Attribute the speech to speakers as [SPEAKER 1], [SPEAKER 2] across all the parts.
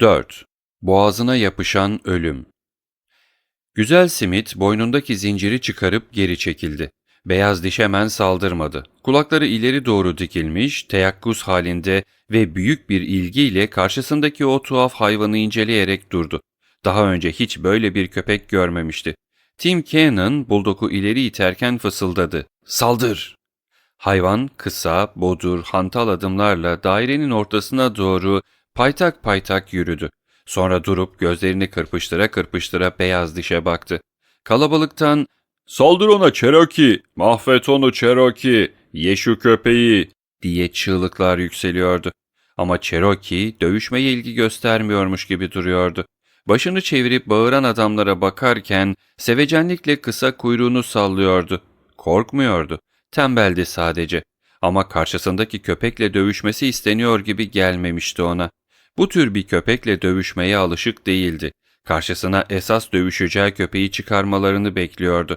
[SPEAKER 1] 4. Boğazına yapışan ölüm. Güzel simit boynundaki zinciri çıkarıp geri çekildi. Beyaz diş hemen saldırmadı. Kulakları ileri doğru dikilmiş, teyakkuz halinde ve büyük bir ilgiyle karşısındaki o tuhaf hayvanı inceleyerek durdu. Daha önce hiç böyle bir köpek görmemişti. Tim Cannon buldog'u ileri iterken fısıldadı. Saldır! Hayvan kısa, bodur, hantal adımlarla dairenin ortasına doğru paytak paytak yürüdü. Sonra durup gözlerini kırpıştıra kırpıştıra beyaz dişe baktı. Kalabalıktan ''Saldır ona Cherokee, mahvet onu Cherokee, ye şu köpeği'' diye çığlıklar yükseliyordu. Ama Cherokee dövüşmeye ilgi göstermiyormuş gibi duruyordu. Başını çevirip bağıran adamlara bakarken sevecenlikle kısa kuyruğunu sallıyordu. Korkmuyordu. Tembeldi sadece. Ama karşısındaki köpekle dövüşmesi isteniyor gibi gelmemişti ona. Bu tür bir köpekle dövüşmeye alışık değildi. Karşısına esas dövüşeceği köpeği çıkarmalarını bekliyordu.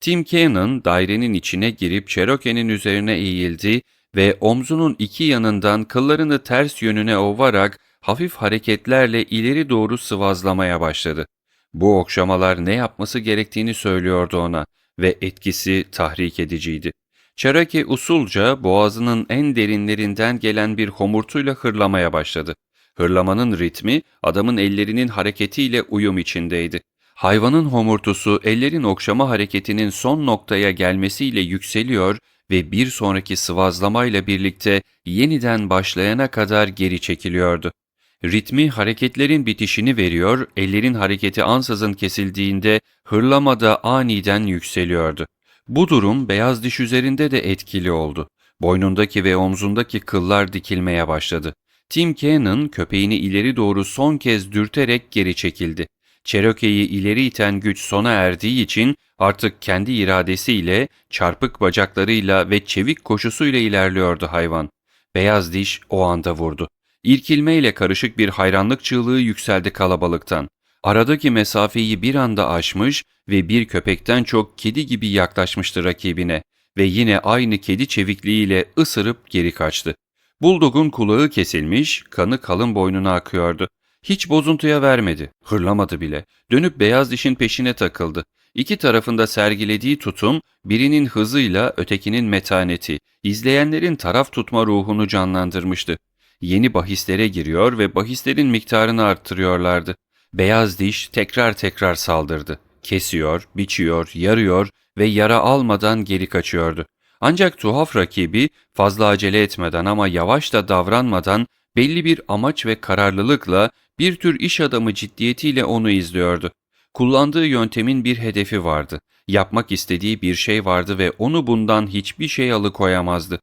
[SPEAKER 1] Tim Cannon dairenin içine girip Cherokee'nin üzerine eğildi ve omzunun iki yanından kıllarını ters yönüne ovarak hafif hareketlerle ileri doğru sıvazlamaya başladı. Bu okşamalar ne yapması gerektiğini söylüyordu ona ve etkisi tahrik ediciydi. Cherokee usulca boğazının en derinlerinden gelen bir homurtuyla hırlamaya başladı. Hırlamanın ritmi adamın ellerinin hareketiyle uyum içindeydi. Hayvanın homurtusu ellerin okşama hareketinin son noktaya gelmesiyle yükseliyor ve bir sonraki sıvazlamayla birlikte yeniden başlayana kadar geri çekiliyordu. Ritmi hareketlerin bitişini veriyor, ellerin hareketi ansızın kesildiğinde hırlama da aniden yükseliyordu. Bu durum beyaz diş üzerinde de etkili oldu. Boynundaki ve omzundaki kıllar dikilmeye başladı. Tim Cannon köpeğini ileri doğru son kez dürterek geri çekildi. Cherokee'yi ileri iten güç sona erdiği için artık kendi iradesiyle, çarpık bacaklarıyla ve çevik koşusuyla ilerliyordu hayvan. Beyaz diş o anda vurdu. İrkilmeyle karışık bir hayranlık çığlığı yükseldi kalabalıktan. Aradaki mesafeyi bir anda aşmış ve bir köpekten çok kedi gibi yaklaşmıştı rakibine ve yine aynı kedi çevikliğiyle ısırıp geri kaçtı. Bulldog'un kulağı kesilmiş, kanı kalın boynuna akıyordu. Hiç bozuntuya vermedi, hırlamadı bile. Dönüp beyaz dişin peşine takıldı. İki tarafında sergilediği tutum, birinin hızıyla ötekinin metaneti, izleyenlerin taraf tutma ruhunu canlandırmıştı. Yeni bahislere giriyor ve bahislerin miktarını arttırıyorlardı. Beyaz diş tekrar tekrar saldırdı. Kesiyor, biçiyor, yarıyor ve yara almadan geri kaçıyordu. Ancak tuhaf rakibi fazla acele etmeden ama yavaş da davranmadan belli bir amaç ve kararlılıkla bir tür iş adamı ciddiyetiyle onu izliyordu. Kullandığı yöntemin bir hedefi vardı. Yapmak istediği bir şey vardı ve onu bundan hiçbir şey alıkoyamazdı.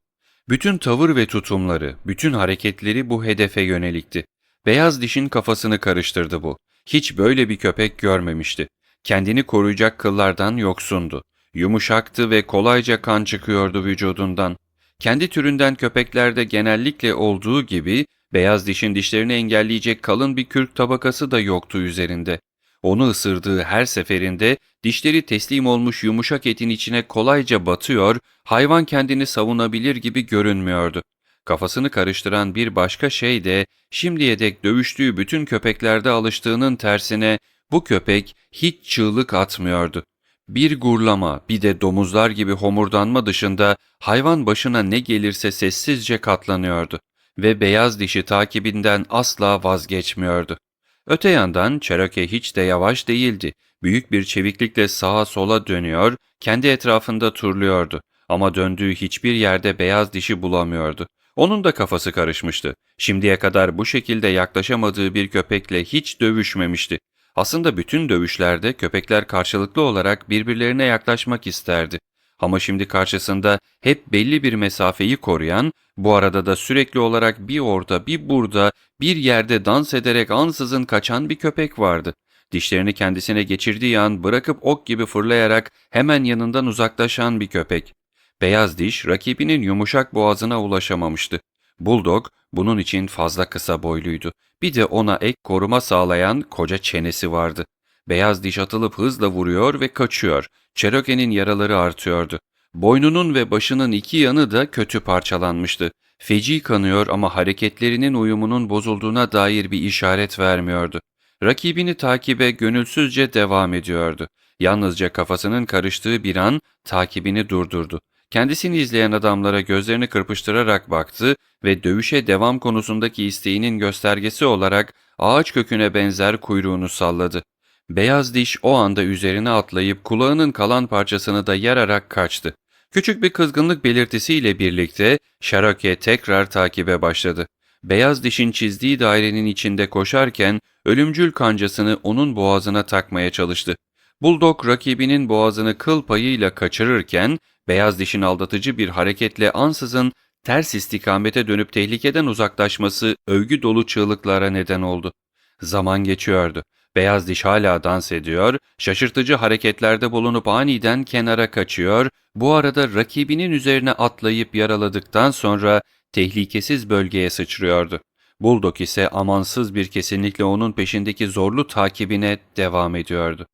[SPEAKER 1] Bütün tavır ve tutumları, bütün hareketleri bu hedefe yönelikti. Beyaz dişin kafasını karıştırdı bu. Hiç böyle bir köpek görmemişti. Kendini koruyacak kıllardan yoksundu. Yumuşaktı ve kolayca kan çıkıyordu vücudundan. Kendi türünden köpeklerde genellikle olduğu gibi beyaz dişin dişlerini engelleyecek kalın bir kürk tabakası da yoktu üzerinde. Onu ısırdığı her seferinde dişleri teslim olmuş yumuşak etin içine kolayca batıyor, hayvan kendini savunabilir gibi görünmüyordu. Kafasını karıştıran bir başka şey de şimdiye dek dövüştüğü bütün köpeklerde alıştığının tersine bu köpek hiç çığlık atmıyordu. Bir gurlama, bir de domuzlar gibi homurdanma dışında hayvan başına ne gelirse sessizce katlanıyordu ve beyaz dişi takibinden asla vazgeçmiyordu. Öte yandan Cherokee hiç de yavaş değildi. Büyük bir çeviklikle sağa sola dönüyor, kendi etrafında turluyordu. Ama döndüğü hiçbir yerde beyaz dişi bulamıyordu. Onun da kafası karışmıştı. Şimdiye kadar bu şekilde yaklaşamadığı bir köpekle hiç dövüşmemişti. Aslında bütün dövüşlerde köpekler karşılıklı olarak birbirlerine yaklaşmak isterdi. Ama şimdi karşısında hep belli bir mesafeyi koruyan, bu arada da sürekli olarak bir orada bir burada bir yerde dans ederek ansızın kaçan bir köpek vardı. Dişlerini kendisine geçirdiği an bırakıp ok gibi fırlayarak hemen yanından uzaklaşan bir köpek. Beyaz diş rakibinin yumuşak boğazına ulaşamamıştı. Bulldog bunun için fazla kısa boyluydu. Bir de ona ek koruma sağlayan koca çenesi vardı. Beyaz diş atılıp hızla vuruyor ve kaçıyor. Cherokee'nin yaraları artıyordu. Boynunun ve başının iki yanı da kötü parçalanmıştı. Feci kanıyor ama hareketlerinin uyumunun bozulduğuna dair bir işaret vermiyordu. Rakibini takibe gönülsüzce devam ediyordu. Yalnızca kafasının karıştığı bir an takibini durdurdu. Kendisini izleyen adamlara gözlerini kırpıştırarak baktı ve dövüşe devam konusundaki isteğinin göstergesi olarak ağaç köküne benzer kuyruğunu salladı. Beyaz diş o anda üzerine atlayıp kulağının kalan parçasını da yararak kaçtı. Küçük bir kızgınlık belirtisiyle birlikte Cherokee tekrar takibe başladı. Beyaz dişin çizdiği dairenin içinde koşarken ölümcül kancasını onun boğazına takmaya çalıştı. Bulldog rakibinin boğazını kıl payıyla kaçırırken beyaz dişin aldatıcı bir hareketle ansızın ters istikamete dönüp tehlikeden uzaklaşması övgü dolu çığlıklara neden oldu. Zaman geçiyordu. Beyaz diş hala dans ediyor, şaşırtıcı hareketlerde bulunup aniden kenara kaçıyor, bu arada rakibinin üzerine atlayıp yaraladıktan sonra tehlikesiz bölgeye sıçrıyordu. Bulldog ise amansız bir kesinlikle onun peşindeki zorlu takibine devam ediyordu.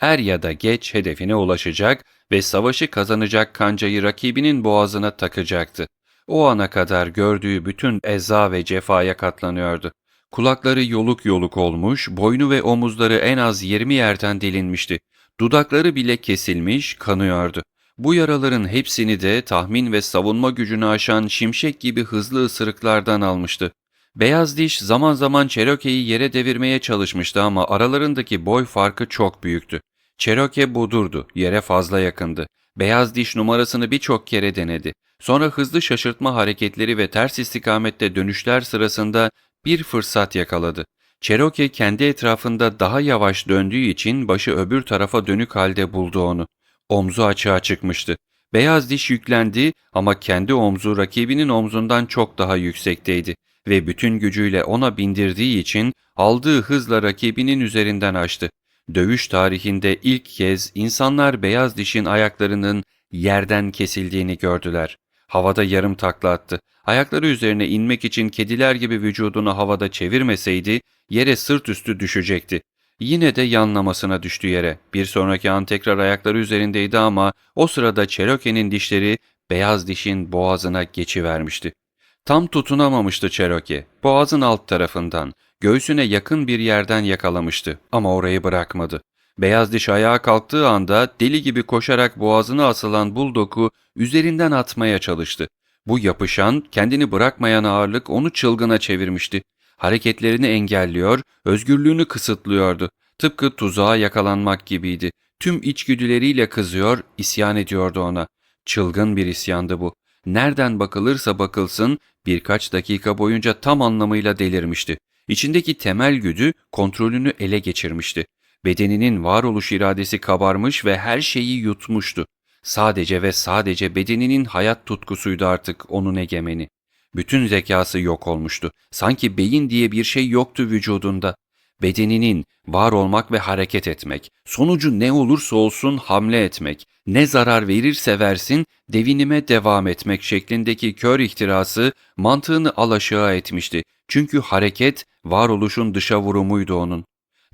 [SPEAKER 1] Er ya da geç hedefine ulaşacak ve savaşı kazanacak kancayı rakibinin boğazına takacaktı. O ana kadar gördüğü bütün eza ve cefaya katlanıyordu. Kulakları yoluk yoluk olmuş, boynu ve omuzları en az 20 yerden delinmişti. Dudakları bile kesilmiş, kanıyordu. Bu yaraların hepsini de tahmin ve savunma gücünü aşan şimşek gibi hızlı ısırıklardan almıştı. Beyaz diş zaman zaman Cherokee'yi yere devirmeye çalışmıştı ama aralarındaki boy farkı çok büyüktü. Cherokee budurdu, yere fazla yakındı. Beyaz diş numarasını birçok kere denedi. Sonra hızlı şaşırtma hareketleri ve ters istikamette dönüşler sırasında bir fırsat yakaladı. Cherokee kendi etrafında daha yavaş döndüğü için başı öbür tarafa dönük halde buldu onu. Omzu açığa çıkmıştı. Beyaz diş yüklendi ama kendi omzu rakibinin omzundan çok daha yüksekteydi ve bütün gücüyle ona bindirdiği için aldığı hızla rakibinin üzerinden açtı. Dövüş tarihinde ilk kez insanlar beyaz dişin ayaklarının yerden kesildiğini gördüler. Havada yarım takla attı. Ayakları üzerine inmek için kediler gibi vücudunu havada çevirmeseydi yere sırt üstü düşecekti. Yine de yanlamasına düştü yere. Bir sonraki an tekrar ayakları üzerindeydi ama o sırada Cherokee'nin dişleri beyaz dişin boğazına geçivermişti. Tam tutunamamıştı Cherokee. Boğazın alt tarafından, göğsüne yakın bir yerden yakalamıştı ama orayı bırakmadı. Beyaz diş ayağa kalktığı anda deli gibi koşarak boğazına asılan buldog'u üzerinden atmaya çalıştı. Bu yapışan, kendini bırakmayan ağırlık onu çılgına çevirmişti. Hareketlerini engelliyor, özgürlüğünü kısıtlıyordu. Tıpkı tuzağa yakalanmak gibiydi. Tüm içgüdüleriyle kızıyor, isyan ediyordu ona. Çılgın bir isyandı bu. Nereden bakılırsa bakılsın birkaç dakika boyunca tam anlamıyla delirmişti. İçindeki temel güdü kontrolünü ele geçirmişti. Bedeninin varoluş iradesi kabarmış ve her şeyi yutmuştu. Sadece ve sadece bedeninin hayat tutkusuydu artık onun egemeni. Bütün zekası yok olmuştu. Sanki beyin diye bir şey yoktu vücudunda. Bedeninin var olmak ve hareket etmek, sonucu ne olursa olsun hamle etmek, ne zarar verirse versin devinime devam etmek şeklindeki kör ihtirası mantığını alaşağı etmişti. Çünkü hareket varoluşun dışa vurumuydu onun.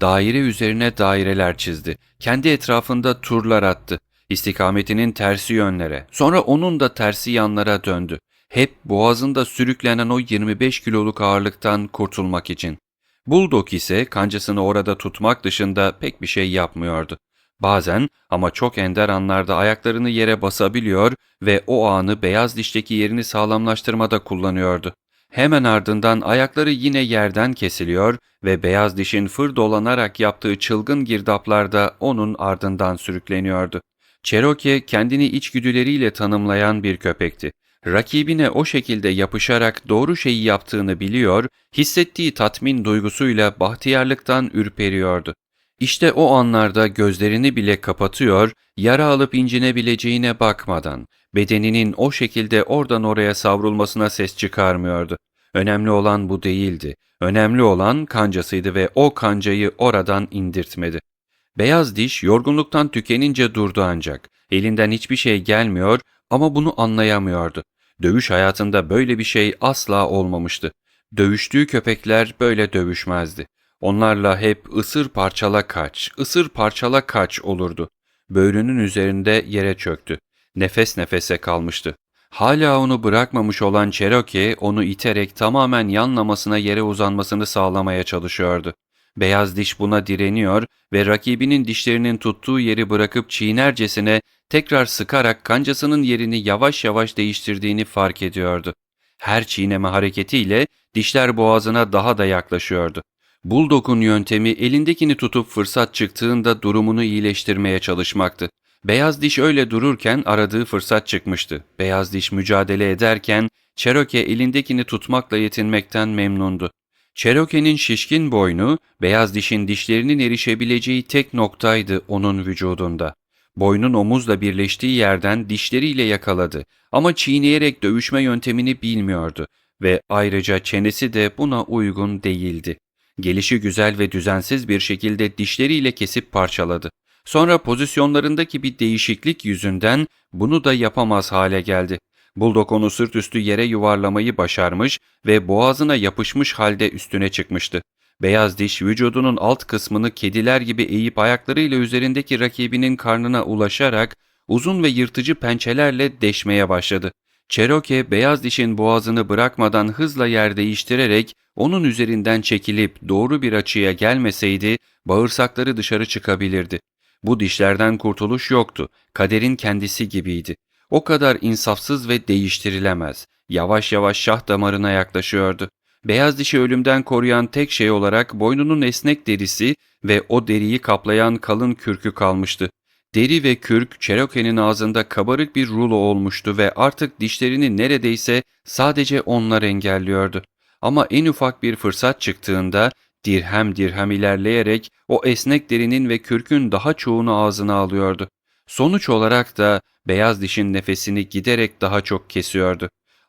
[SPEAKER 1] Daire üzerine daireler çizdi. Kendi etrafında turlar attı. İstikametinin tersi yönlere, sonra onun da tersi yanlara döndü. Hep boğazında sürüklenen o 25 kiloluk ağırlıktan kurtulmak için. Bulldog ise kancasını orada tutmak dışında pek bir şey yapmıyordu. Bazen ama çok ender anlarda ayaklarını yere basabiliyor ve o anı beyaz dişteki yerini sağlamlaştırmada kullanıyordu. Hemen ardından ayakları yine yerden kesiliyor ve beyaz dişin fır dolanarak yaptığı çılgın girdaplarda onun ardından sürükleniyordu. Cherokee kendini içgüdüleriyle tanımlayan bir köpekti. Rakibine o şekilde yapışarak doğru şeyi yaptığını biliyor, hissettiği tatmin duygusuyla bahtiyarlıktan ürperiyordu. İşte o anlarda gözlerini bile kapatıyor, yara alıp incinebileceğine bakmadan, bedeninin o şekilde oradan oraya savrulmasına ses çıkarmıyordu. Önemli olan bu değildi. Önemli olan kancasıydı ve o kancayı oradan indirtmedi. Beyaz diş yorgunluktan tükenince durdu ancak. Elinden hiçbir şey gelmiyor ama bunu anlayamıyordu. Dövüş hayatında böyle bir şey asla olmamıştı. Dövüştüğü köpekler böyle dövüşmezdi. Onlarla hep ısır parçala kaç, ısır parçala kaç olurdu. Böğrünün üzerinde yere çöktü. Nefes nefese kalmıştı. Hala onu bırakmamış olan Cherokee onu iterek tamamen yanlamasına yere uzanmasını sağlamaya çalışıyordu. Beyaz diş buna direniyor ve rakibinin dişlerinin tuttuğu yeri bırakıp çiğnercesine tekrar sıkarak kancasının yerini yavaş yavaş değiştirdiğini fark ediyordu. Her çiğneme hareketiyle dişler boğazına daha da yaklaşıyordu. Bulldog'un yöntemi elindekini tutup fırsat çıktığında durumunu iyileştirmeye çalışmaktı. Beyaz diş öyle dururken aradığı fırsat çıkmıştı. Beyaz diş mücadele ederken Cherokee elindekini tutmakla yetinmekten memnundu. Cherokee'nin şişkin boynu, beyaz dişin dişlerinin erişebileceği tek noktaydı onun vücudunda. Boynun omuzla birleştiği yerden dişleriyle yakaladı ama çiğneyerek dövüşme yöntemini bilmiyordu ve ayrıca çenesi de buna uygun değildi. Gelişi güzel ve düzensiz bir şekilde dişleriyle kesip parçaladı. Sonra pozisyonlarındaki bir değişiklik yüzünden bunu da yapamaz hale geldi. Bulldog onu sırt üstü yere yuvarlamayı başarmış ve boğazına yapışmış halde üstüne çıkmıştı. Beyaz diş vücudunun alt kısmını kediler gibi eğip ayaklarıyla üzerindeki rakibinin karnına ulaşarak uzun ve yırtıcı pençelerle deşmeye başladı. Cherokee beyaz dişin boğazını bırakmadan hızla yer değiştirerek onun üzerinden çekilip doğru bir açıya gelmeseydi bağırsakları dışarı çıkabilirdi. Bu dişlerden kurtuluş yoktu. Kaderin kendisi gibiydi. O kadar insafsız ve değiştirilemez. Yavaş yavaş şah damarına yaklaşıyordu. Beyaz dişi ölümden koruyan tek şey olarak boynunun esnek derisi ve o deriyi kaplayan kalın kürkü kalmıştı. Deri ve kürk Cherokee'nin ağzında kabarık bir rulo olmuştu ve artık dişlerini neredeyse sadece onlar engelliyordu. Ama en ufak bir fırsat çıktığında dirhem dirhem ilerleyerek o esnek derinin ve kürkün daha çoğunu ağzına alıyordu. Sonuç olarak da beyaz dişin nefesini giderek daha çok kesiyordu.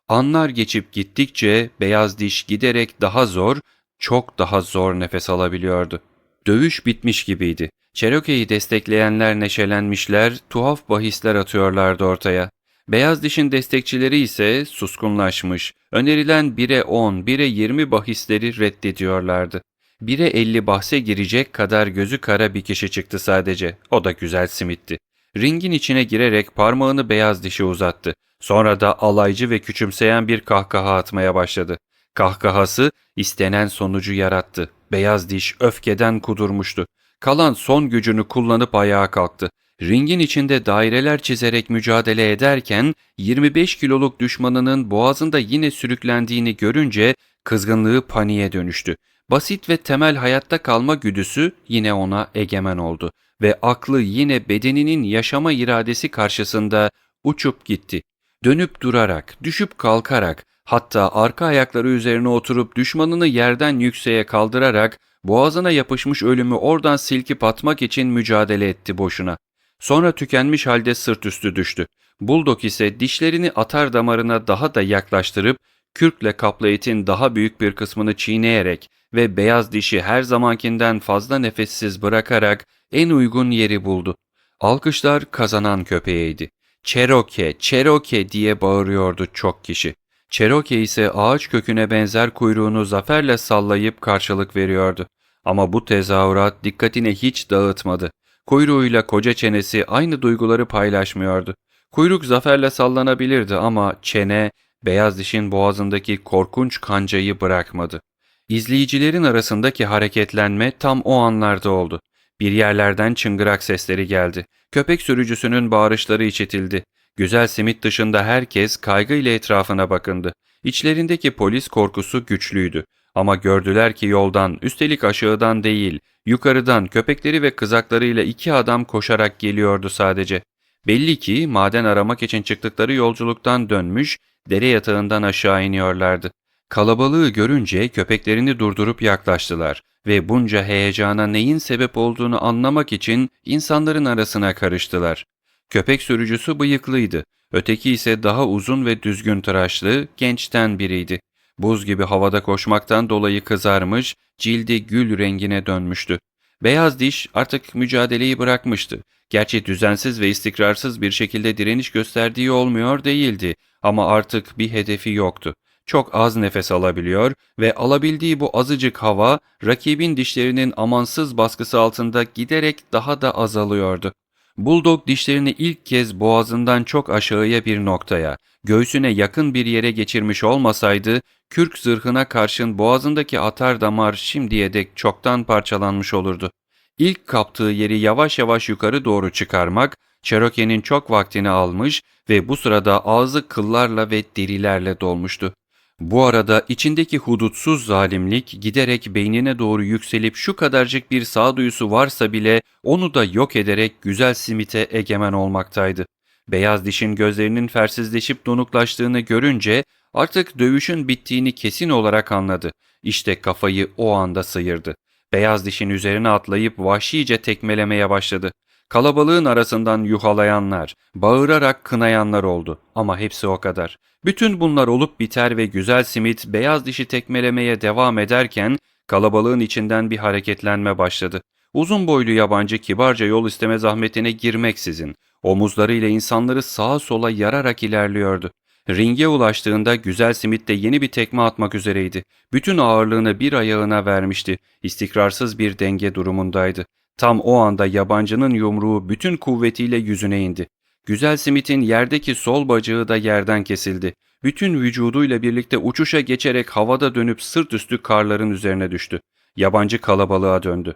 [SPEAKER 1] Anlar geçip gittikçe beyaz diş giderek daha zor, çok daha zor nefes alabiliyordu. Dövüş bitmiş gibiydi. Cherokee'yi destekleyenler neşelenmişler, tuhaf bahisler atıyorlardı ortaya. Beyaz dişin destekçileri ise suskunlaşmış, önerilen 1'e 10, 1'e 20 bahisleri reddediyorlardı. 1'e 50 bahse girecek kadar gözü kara bir kişi çıktı sadece. O da güzel simitti. Ringin içine girerek parmağını beyaz dişe uzattı. Sonra da alaycı ve küçümseyen bir kahkaha atmaya başladı. Kahkahası istenen sonucu yarattı. Beyaz diş öfkeden kudurmuştu. Kalan son gücünü kullanıp ayağa kalktı. Ringin içinde daireler çizerek mücadele ederken 25 kiloluk düşmanının boğazında yine sürüklendiğini görünce kızgınlığı paniğe dönüştü. Basit ve temel hayatta kalma güdüsü yine ona egemen oldu ve aklı yine bedeninin yaşama iradesi karşısında uçup gitti. Dönüp durarak, düşüp kalkarak, hatta arka ayakları üzerine oturup düşmanını yerden yükseğe kaldırarak boğazına yapışmış ölümü oradan silkip atmak için mücadele etti boşuna. Sonra tükenmiş halde sırt üstü düştü. Bulldog ise dişlerini atar damarına daha da yaklaştırıp kürkle kaplı etin daha büyük bir kısmını çiğneyerek ve beyaz dişi her zamankinden fazla nefessiz bırakarak en uygun yeri buldu. Alkışlar kazanan köpeğiydi. Cherokee, Cherokee diye bağırıyordu çok kişi. Cherokee ise ağaç köküne benzer kuyruğunu zaferle sallayıp karşılık veriyordu. Ama bu tezahürat dikkatini hiç dağıtmadı. Kuyruğuyla koca çenesi aynı duyguları paylaşmıyordu. Kuyruk zaferle sallanabilirdi ama çene beyaz dişin boğazındaki korkunç kancayı bırakmadı. İzleyicilerin arasındaki hareketlenme tam o anlarda oldu. Bir yerlerden çıngırak sesleri geldi. Köpek sürücüsünün bağırışları işitildi. Güzel simit dışında herkes kaygıyla etrafına bakındı. İçlerindeki polis korkusu güçlüydü. Ama gördüler ki yoldan, üstelik aşağıdan değil, yukarıdan köpekleri ve kızaklarıyla iki adam koşarak geliyordu sadece. Belli ki maden aramak için çıktıkları yolculuktan dönmüş, dere yatağından aşağı iniyorlardı. Kalabalığı görünce köpeklerini durdurup yaklaştılar ve bunca heyecana neyin sebep olduğunu anlamak için insanların arasına karıştılar. Köpek sürücüsü bıyıklıydı, öteki ise daha uzun ve düzgün tıraşlı, gençten biriydi. Buz gibi havada koşmaktan dolayı kızarmış, cildi gül rengine dönmüştü. Beyaz diş artık mücadeleyi bırakmıştı. Gerçi düzensiz ve istikrarsız bir şekilde direniş gösterdiği olmuyor değildi ama artık bir hedefi yoktu. Çok az nefes alabiliyor ve alabildiği bu azıcık hava rakibin dişlerinin amansız baskısı altında giderek daha da azalıyordu. Bulldog dişlerini ilk kez boğazından çok aşağıya bir noktaya, göğsüne yakın bir yere geçirmiş olmasaydı, kürk zırhına karşın boğazındaki atar damar şimdiye dek çoktan parçalanmış olurdu. İlk kaptığı yeri yavaş yavaş yukarı doğru çıkarmak, Cherokee'nin çok vaktini almış ve bu sırada ağzı kıllarla ve derilerle dolmuştu. Bu arada içindeki hudutsuz zalimlik giderek beynine doğru yükselip şu kadarcık bir sağduyusu varsa bile onu da yok ederek güzel simite egemen olmaktaydı. Beyaz dişin gözlerinin fersizleşip donuklaştığını görünce artık dövüşün bittiğini kesin olarak anladı. İşte kafayı o anda sıyırdı. Beyaz dişin üzerine atlayıp vahşice tekmelemeye başladı. Kalabalığın arasından yuhalayanlar, bağırarak kınayanlar oldu ama hepsi o kadar. Bütün bunlar olup biter ve güzel simit beyaz dişi tekmelemeye devam ederken kalabalığın içinden bir hareketlenme başladı. Uzun boylu yabancı kibarca yol isteme zahmetine girmeksizin omuzlarıyla insanları sağa sola yararak ilerliyordu. Ringe ulaştığında güzel simit de yeni bir tekme atmak üzereydi. Bütün ağırlığını bir ayağına vermişti. İstikrarsız bir denge durumundaydı. Tam o anda yabancının yumruğu bütün kuvvetiyle yüzüne indi. Güzel Smith'in yerdeki sol bacağı da yerden kesildi. Bütün vücuduyla birlikte uçuşa geçerek havada dönüp sırt üstü karların üzerine düştü. Yabancı kalabalığa döndü.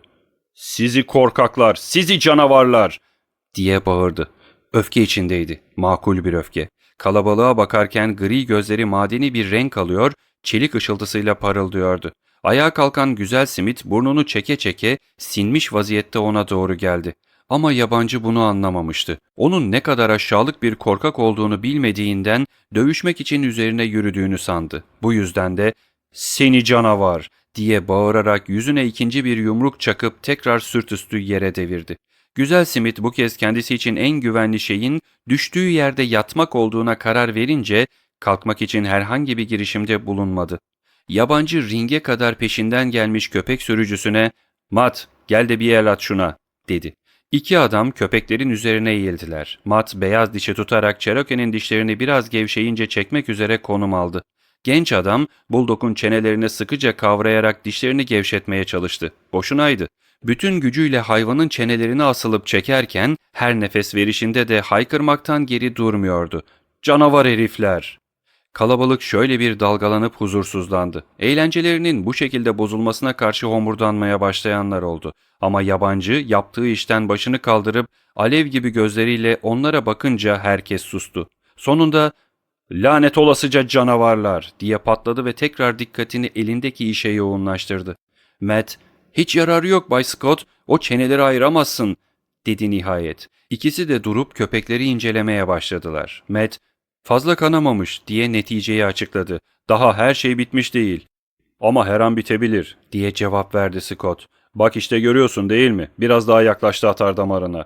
[SPEAKER 1] ''Sizi korkaklar, sizi canavarlar!'' diye bağırdı. Öfke içindeydi, makul bir öfke. Kalabalığa bakarken gri gözleri madeni bir renk alıyor, çelik ışıltısıyla parıldıyordu. Ayağa kalkan güzel simit burnunu çeke çeke sinmiş vaziyette ona doğru geldi. Ama yabancı bunu anlamamıştı. Onun ne kadar aşağılık bir korkak olduğunu bilmediğinden dövüşmek için üzerine yürüdüğünü sandı. Bu yüzden de ''Seni canavar!'' diye bağırarak yüzüne ikinci bir yumruk çakıp tekrar sürtüstü yere devirdi. Güzel Simit bu kez kendisi için en güvenli şeyin düştüğü yerde yatmak olduğuna karar verince kalkmak için herhangi bir girişimde bulunmadı. Yabancı ringe kadar peşinden gelmiş köpek sürücüsüne ''Mat gel de bir el at şuna'' dedi. İki adam köpeklerin üzerine eğildiler. Mat beyaz dişi tutarak Cherokee'nin dişlerini biraz gevşeyince çekmek üzere konum aldı. Genç adam Bulldog'un çenelerini sıkıca kavrayarak dişlerini gevşetmeye çalıştı. Boşunaydı. Bütün gücüyle hayvanın çenelerini asılıp çekerken her nefes verişinde de haykırmaktan geri durmuyordu. Canavar herifler! Kalabalık şöyle bir dalgalanıp huzursuzlandı. Eğlencelerinin bu şekilde bozulmasına karşı homurdanmaya başlayanlar oldu. Ama yabancı yaptığı işten başını kaldırıp alev gibi gözleriyle onlara bakınca herkes sustu. Sonunda lanet olasıca canavarlar diye patladı ve tekrar dikkatini elindeki işe yoğunlaştırdı. Matt, hiç yararı yok Bay Scott, o çeneleri ayıramazsın dedi nihayet. İkisi de durup köpekleri incelemeye başladılar. Matt, Fazla kanamamış diye neticeyi açıkladı. Daha her şey bitmiş değil. Ama her an bitebilir diye cevap verdi Scott. Bak işte görüyorsun değil mi? Biraz daha yaklaştı atar damarına.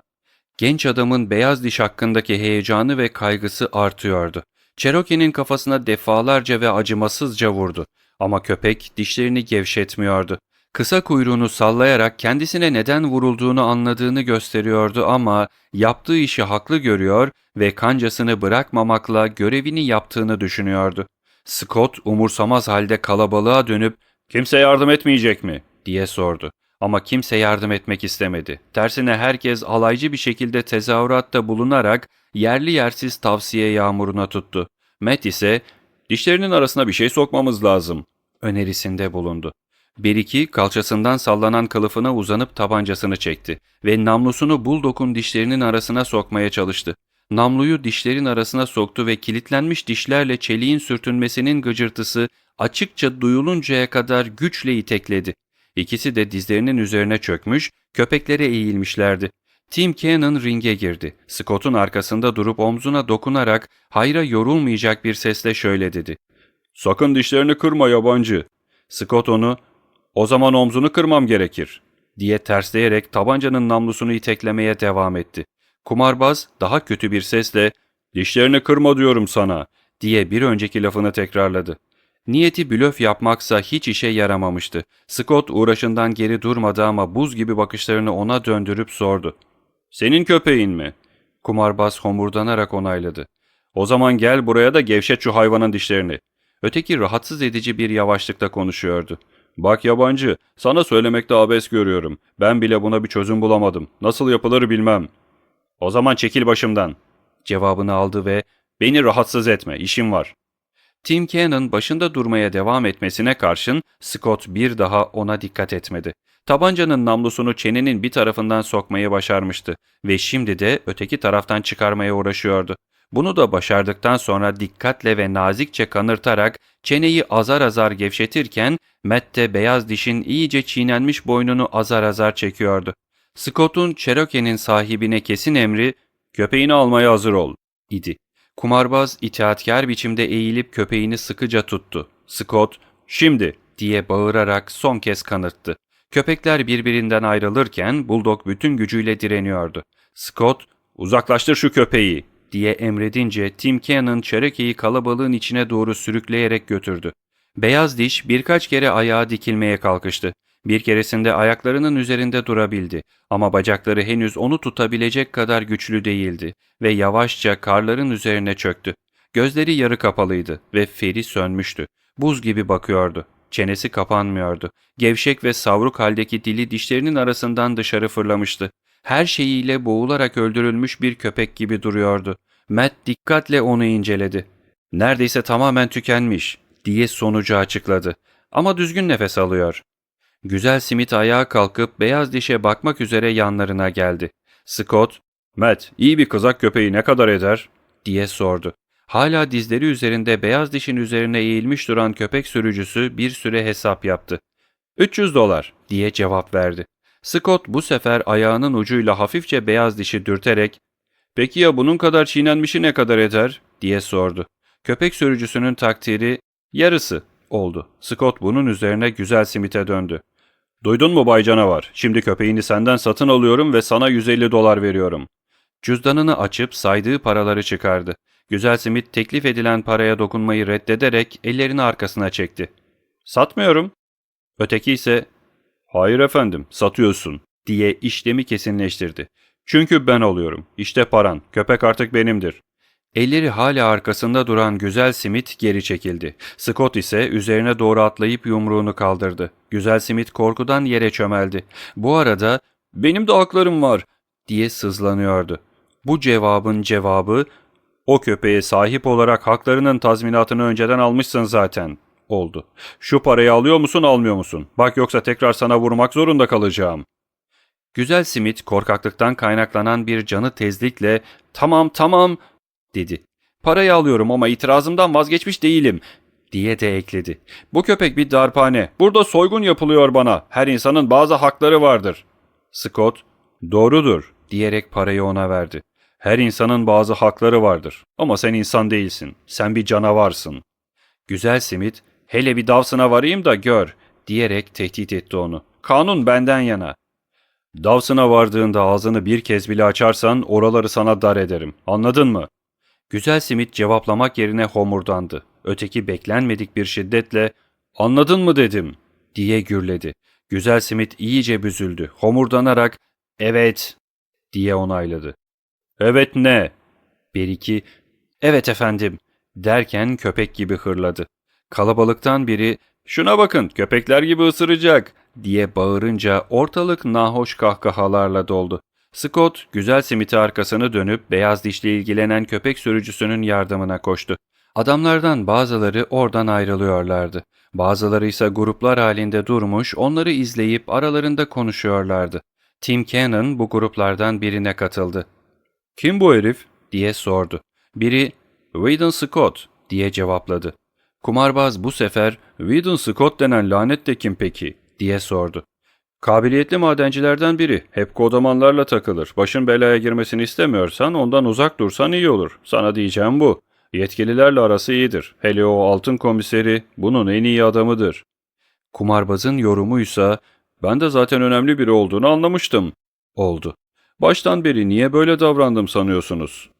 [SPEAKER 1] Genç adamın beyaz diş hakkındaki heyecanı ve kaygısı artıyordu. Cherokee'nin kafasına defalarca ve acımasızca vurdu. Ama köpek dişlerini gevşetmiyordu. Kısa kuyruğunu sallayarak kendisine neden vurulduğunu anladığını gösteriyordu ama yaptığı işi haklı görüyor ve kancasını bırakmamakla görevini yaptığını düşünüyordu. Scott umursamaz halde kalabalığa dönüp ''Kimse yardım etmeyecek mi?'' diye sordu. Ama kimse yardım etmek istemedi. Tersine herkes alaycı bir şekilde tezahüratta bulunarak yerli yersiz tavsiye yağmuruna tuttu. Matt ise ''Dişlerinin arasına bir şey sokmamız lazım.'' önerisinde bulundu. Beriki kalçasından sallanan kılıfına uzanıp tabancasını çekti ve namlusunu buldokun dişlerinin arasına sokmaya çalıştı. Namluyu dişlerin arasına soktu ve kilitlenmiş dişlerle çeliğin sürtünmesinin gıcırtısı açıkça duyuluncaya kadar güçle itekledi. İkisi de dizlerinin üzerine çökmüş, köpeklere eğilmişlerdi. Tim Cannon ringe girdi. Scott'un arkasında durup omzuna dokunarak hayra yorulmayacak bir sesle şöyle dedi. ''Sakın dişlerini kırma yabancı.'' Scott onu o zaman omzunu kırmam gerekir diye tersleyerek tabancanın namlusunu iteklemeye devam etti. Kumarbaz daha kötü bir sesle dişlerini kırma diyorum sana diye bir önceki lafını tekrarladı. Niyeti blöf yapmaksa hiç işe yaramamıştı. Scott uğraşından geri durmadı ama buz gibi bakışlarını ona döndürüp sordu. Senin köpeğin mi? Kumarbaz homurdanarak onayladı. O zaman gel buraya da gevşet şu hayvanın dişlerini. Öteki rahatsız edici bir yavaşlıkta konuşuyordu. Bak yabancı, sana söylemekte abes görüyorum. Ben bile buna bir çözüm bulamadım. Nasıl yapılır bilmem. O zaman çekil başımdan cevabını aldı ve beni rahatsız etme işim var. Tim Cannon başında durmaya devam etmesine karşın Scott bir daha ona dikkat etmedi. Tabancanın namlusunu çenenin bir tarafından sokmayı başarmıştı ve şimdi de öteki taraftan çıkarmaya uğraşıyordu. Bunu da başardıktan sonra dikkatle ve nazikçe kanırtarak çeneyi azar azar gevşetirken Matt beyaz dişin iyice çiğnenmiş boynunu azar azar çekiyordu. Scott'un Cherokee'nin sahibine kesin emri köpeğini almaya hazır ol idi. Kumarbaz itaatkar biçimde eğilip köpeğini sıkıca tuttu. Scott, şimdi diye bağırarak son kez kanırttı. Köpekler birbirinden ayrılırken Bulldog bütün gücüyle direniyordu. Scott, uzaklaştır şu köpeği diye emredince Tim Cannon Cherokee'yi kalabalığın içine doğru sürükleyerek götürdü. Beyaz diş birkaç kere ayağa dikilmeye kalkıştı. Bir keresinde ayaklarının üzerinde durabildi ama bacakları henüz onu tutabilecek kadar güçlü değildi ve yavaşça karların üzerine çöktü. Gözleri yarı kapalıydı ve feri sönmüştü. Buz gibi bakıyordu. Çenesi kapanmıyordu. Gevşek ve savruk haldeki dili dişlerinin arasından dışarı fırlamıştı. Her şeyiyle boğularak öldürülmüş bir köpek gibi duruyordu. Matt dikkatle onu inceledi. Neredeyse tamamen tükenmiş diye sonucu açıkladı. Ama düzgün nefes alıyor. Güzel Smith ayağa kalkıp beyaz dişe bakmak üzere yanlarına geldi. Scott, Matt iyi bir kızak köpeği ne kadar eder? diye sordu. Hala dizleri üzerinde beyaz dişin üzerine eğilmiş duran köpek sürücüsü bir süre hesap yaptı. 300 dolar diye cevap verdi. Scott bu sefer ayağının ucuyla hafifçe beyaz dişi dürterek ''Peki ya bunun kadar çiğnenmişi ne kadar eder?'' diye sordu. Köpek sürücüsünün takdiri yarısı oldu. Scott bunun üzerine güzel simite döndü. Duydun mu Bay Canavar? Şimdi köpeğini senden satın alıyorum ve sana 150 dolar veriyorum. Cüzdanını açıp saydığı paraları çıkardı. Güzel Simit teklif edilen paraya dokunmayı reddederek ellerini arkasına çekti. Satmıyorum. Öteki ise hayır efendim satıyorsun diye işlemi kesinleştirdi. Çünkü ben alıyorum. İşte paran. Köpek artık benimdir. Elleri hala arkasında duran Güzel Simit geri çekildi. Scott ise üzerine doğru atlayıp yumruğunu kaldırdı. Güzel Simit korkudan yere çömeldi. Bu arada benim de haklarım var diye sızlanıyordu. Bu cevabın cevabı o köpeğe sahip olarak haklarının tazminatını önceden almışsın zaten oldu. Şu parayı alıyor musun almıyor musun? Bak yoksa tekrar sana vurmak zorunda kalacağım. Güzel Simit korkaklıktan kaynaklanan bir canı tezlikle tamam tamam dedi. Parayı alıyorum ama itirazımdan vazgeçmiş değilim diye de ekledi. Bu köpek bir darphane. Burada soygun yapılıyor bana. Her insanın bazı hakları vardır. Scott, doğrudur diyerek parayı ona verdi. Her insanın bazı hakları vardır ama sen insan değilsin. Sen bir canavarsın. Güzel Simit, hele bir Dawson'a varayım da gör diyerek tehdit etti onu. Kanun benden yana. Dawson'a vardığında ağzını bir kez bile açarsan oraları sana dar ederim. Anladın mı? Güzel Simit cevaplamak yerine homurdandı. Öteki beklenmedik bir şiddetle ''Anladın mı?'' dedim diye gürledi. Güzel Simit iyice büzüldü. Homurdanarak ''Evet'' diye onayladı. ''Evet ne?'' Beriki ''Evet efendim'' derken köpek gibi hırladı. Kalabalıktan biri ''Şuna bakın köpekler gibi ısıracak'' diye bağırınca ortalık nahoş kahkahalarla doldu. Scott, güzel simiti arkasını dönüp beyaz dişle ilgilenen köpek sürücüsünün yardımına koştu. Adamlardan bazıları oradan ayrılıyorlardı. Bazıları ise gruplar halinde durmuş, onları izleyip aralarında konuşuyorlardı. Tim Cannon bu gruplardan birine katıldı. ''Kim bu herif?'' diye sordu. Biri ''Whedon Scott'' diye cevapladı. Kumarbaz bu sefer ''Whedon Scott denen lanet de kim peki?'' diye sordu. Kabiliyetli madencilerden biri. Hep kodamanlarla takılır. Başın belaya girmesini istemiyorsan ondan uzak dursan iyi olur. Sana diyeceğim bu. Yetkililerle arası iyidir. Hele o altın komiseri bunun en iyi adamıdır. Kumarbazın yorumuysa ben de zaten önemli biri olduğunu anlamıştım. Oldu. Baştan beri niye böyle davrandım sanıyorsunuz?